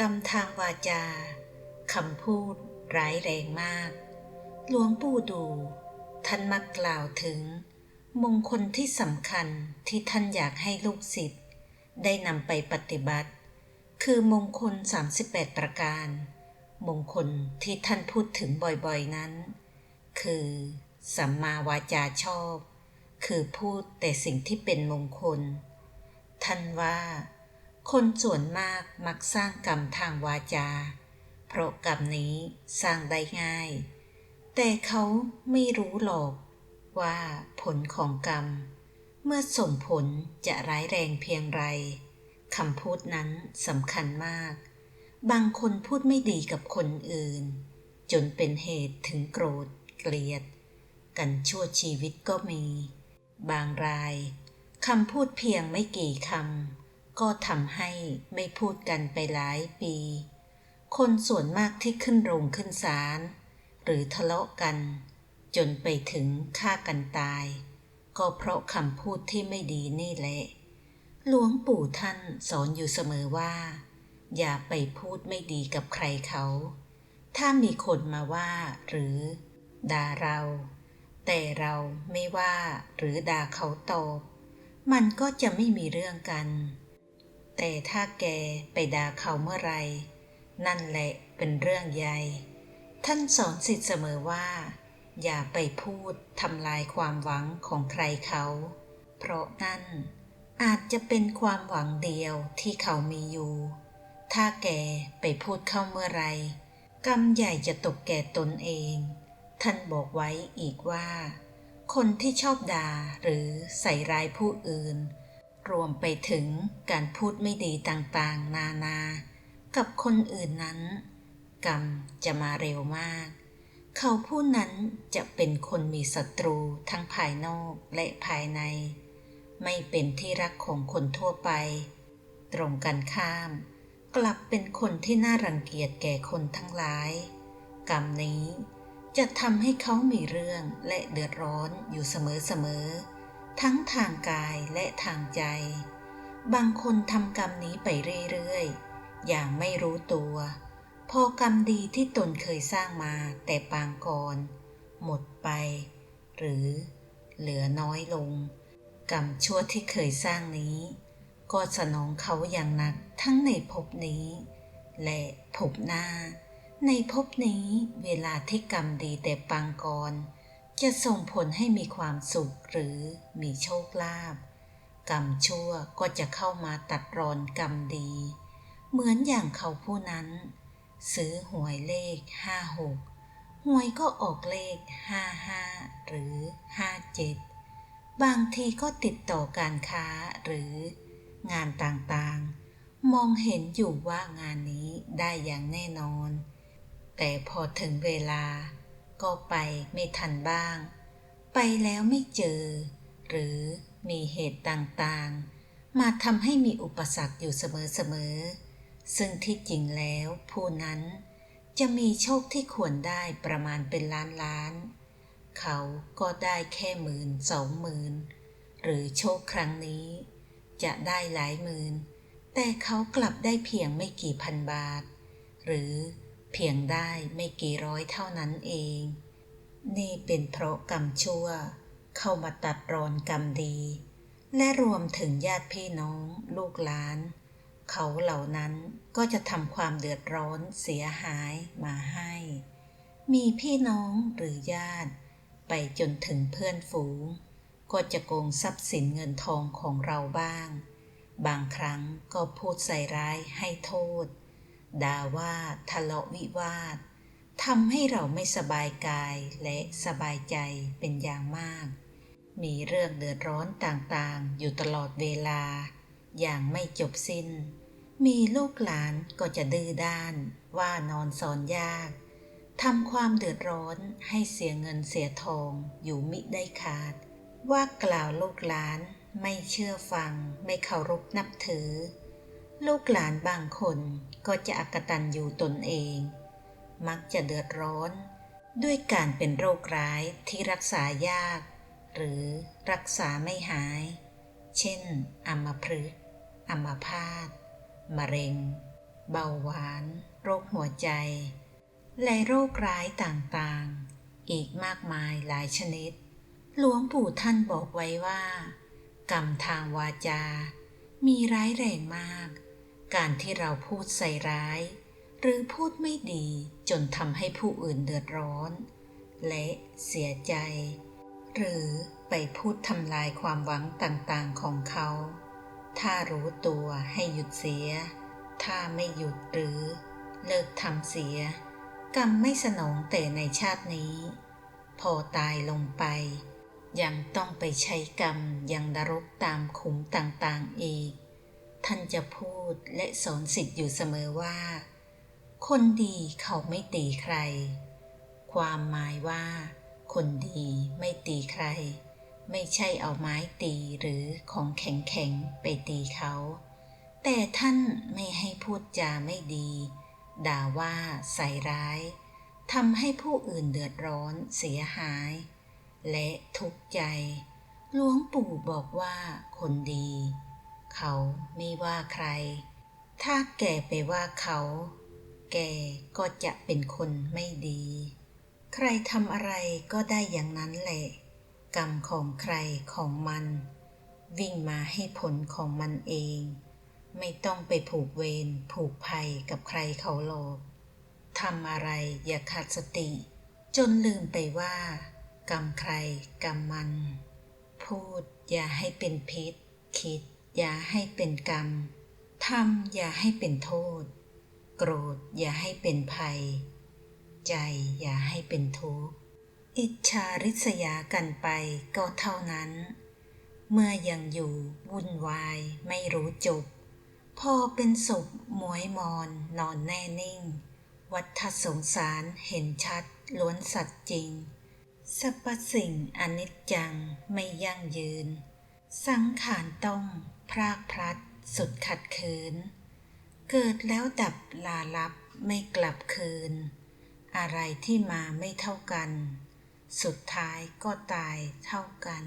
กรรมทางวาจาคำพูดร้ายแรงมาก หลวงปู่ดู ท่านมักกล่าวถึง มงคลที่สำคัญที่ท่านอยากให้ลูกศิษย์ได้นำไปปฏิบัติ คือมงคล 38 ประการ มงคลที่ท่านพูดถึงบ่อยๆนั้น คือสัมมาวาจาชอบ คือพูดแต่สิ่งที่เป็นมงคล ท่านว่า คนส่วนมากมักสร้างกรรมทางวาจา เพราะกรรมนี้สร้างได้ง่าย แต่เขาไม่รู้หรอกว่าผลของกรรม เมื่อส่งผลจะร้ายแรงเพียงไรคำพูดนั้นสำคัญมาก บางคนพูดไม่ดีกับคนอื่น จนเป็นเหตุถึงโกรธ เกลียด กันชั่วชีวิตก็มี บางรายคำพูดเพียงไม่กี่คำ ก็ทำให้ไม่พูดกันไปหลายปี คนส่วนมากที่ขึ้นโรงขึ้นศาลหรือทะเลาะกัน จนไปถึงฆ่ากันตาย ก็เพราะคำพูดที่ไม่ดีนี่แหละ หลวงปู่ท่านสอนอยู่เสมอว่า อย่าไปพูดไม่ดีกับใครเขา ถ้ามีคนมาว่าหรือด่าเรา แต่เราไม่ว่าหรือด่าเขาตอบมันก็จะไม่มีเรื่องกัน แต่ถ้าแกไปด่าเขาเมื่อไร นั่นแหละเป็นเรื่องใหญ่ ท่านสอนสิทธิ์เสมอว่า อย่าไปพูดทำลายความหวังของใครเขา เพราะนั่นอาจจะเป็นความหวังเดียวที่เขามีอยู่ ถ้าแกไปพูดเข้าเมื่อไร กรรมใหญ่จะตกแก่ตนเอง ท่านบอกไว้อีกว่า คนที่ชอบด่าหรือใส่ร้ายผู้อื่น รวมไปถึงการพูดไม่ดีต่างๆ นานา กับคนอื่นนั้น กรรมจะมาเร็วมาก เขาผู้นั้นจะเป็นคนมีศัตรูทั้งภายนอกและภายใน ไม่เป็นที่รักของคนทั่วไป ตรงกันข้าม กลับเป็นคนที่น่ารังเกียจแก่คนทั้งหลาย กรรมนี้จะทำให้เขามีเรื่องและเดือดร้อนอยู่เสมอๆ ทั้งทางกายและทางใจ บางคนทำกรรมนี้ไปเรื่อยๆ อย่างไม่รู้ตัว พอกรรมดีที่ตนเคยสร้างมาแต่ปางก่อนหมดไป หรือเหลือน้อยลง กรรมชั่วที่เคยสร้างนี้ ก็สนองเขาอย่างหนักทั้งในภพนี้ และภพหน้า ในภพนี้เวลาที่กรรมดีแต่ปางก่อน จะส่งผลให้มีความสุขหรือมีโชคลาภกรรมชั่วก็จะเข้ามาตัดรอนกรรมดี เหมือนอย่างเขาผู้นั้น ซื้อหวยเลขห้าหกหวยก็ออกเลขห้าห้าหรือห้าเจ็ดบางทีก็ติดต่อการค้าหรืองานต่างๆ มองเห็นอยู่ว่างานนี้ได้อย่างแน่นอน แต่พอถึงเวลา ก็ไปไม่ทันบ้าง ไปแล้วไม่เจอ หรือมีเหตุต่างๆ มาทำให้มีอุปสรรคอยู่เสมอๆ ซึ่งที่จริงแล้วผู้นั้นจะมีโชคที่ควรได้ประมาณเป็นล้านล้าน เขาก็ได้แค่หมื่นสองหมื่นหรือโชคครั้งนี้ จะได้หลายหมื่นแต่เขากลับได้เพียงไม่กี่พันบาท หรือ เพียงได้ไม่กี่ร้อยเท่านั้นเอง นี่เป็นเพราะกรรมชั่ว เข้ามาตัดรอนกรรมดี และรวมถึงญาติพี่น้องลูกหลาน เขาเหล่านั้นก็จะทำความเดือดร้อนเสียหายมาให้ มีพี่น้องหรือญาติ ไปจนถึงเพื่อนฝูง ก็จะโกงทรัพย์สินเงินทองของเราบ้าง บางครั้งก็พูดใส่ร้ายให้โทษ ด่าว่าทะเลาะวิวาททำให้เราไม่สบายกายและสบายใจเป็นอย่างมาก มีเรื่องเดือดร้อนต่างๆ อยู่ตลอดเวลา อย่างไม่จบสิ้น มีลูกหลานก็จะดื้อด้าน ว่านอนสอนยากทำความเดือดร้อนให้เสียเงินเสียทองอยู่มิได้ขาด ว่ากล่าวลูกหลานไม่เชื่อฟัง ไม่เคารพนับถือ ลูกหลานบางคน ก็จะอักตันอยู่ตนเอง มักจะเดือดร้อน ด้วยการเป็นโรคร้ายที่รักษายาก หรือรักษาไม่หาย เช่นอัมพฤกษ์อัมพาตมะเร็ง เบาหวาน โรคหัวใจ และโรคร้ายต่างๆ อีกมากมายหลายชนิด หลวงปู่ท่านบอกไว้ว่า กรรมทางวาจา มีร้ายแรงมาก การที่เราพูดใส่ร้าย หรือพูดไม่ดีจนทำให้ผู้อื่นเดือดร้อน และเสียใจ หรือไปพูดทำลายความหวังต่างๆของเขา ถ้ารู้ตัวให้หยุดเสีย ถ้าไม่หยุดหรือ เลิกทำเสีย กรรมไม่สนองแต่ในชาตินี้ พอตายลงไป ยังต้องไปใช้กรรมยังนรกตามขุมต่างๆอีก ท่านจะพูดและสอนสิทธิ์อยู่เสมอว่า คนดีเขาไม่ตีใคร ความหมายว่า คนดีไม่ตีใคร ไม่ใช่เอาไม้ตีหรือของแข็งๆไปตีเขา แต่ท่านไม่ให้พูดจาไม่ดี ด่าว่าใส่ร้ายทำให้ผู้อื่นเดือดร้อนเสียหาย และทุกข์ใจหลวงปู่บอกว่าคนดี เขาไม่ว่าใคร ถ้าแกไปว่าเขา แกก็จะเป็นคนไม่ดี ใครทำอะไรก็ได้อย่างนั้นแหละ กรรมของใครของมัน วิ่งมาให้ผลของมันเอง ไม่ต้องไปผูกเวรผูกภัยกับใครเขาหรอกทำอะไรอย่าขาดสติ จนลืมไปว่า กรรมใครกรรมมัน พูดอย่าให้เป็นพิษ คิด อย่าให้เป็นกรรมทำอย่าให้เป็นโทษ โกรธอย่าให้เป็นภัย ใจอย่าให้เป็นทุกข์อิจฉาริษยากันไปก็เท่านั้น เมื่อยังอยู่วุ่นวายไม่รู้จบ พอเป็นศพหมวยมอนนอนแน่นิ่ง วัฏสงสารเห็นชัดล้วนสัตว์จริงสรรพสิ่งอนิจจังไม่ยั่งยืน สังขารต้อง พรากพลัด สุดขัดเขิน เกิดแล้วดับลาลับไม่กลับคืน อะไรที่มาไม่เท่ากัน สุดท้ายก็ตายเท่ากัน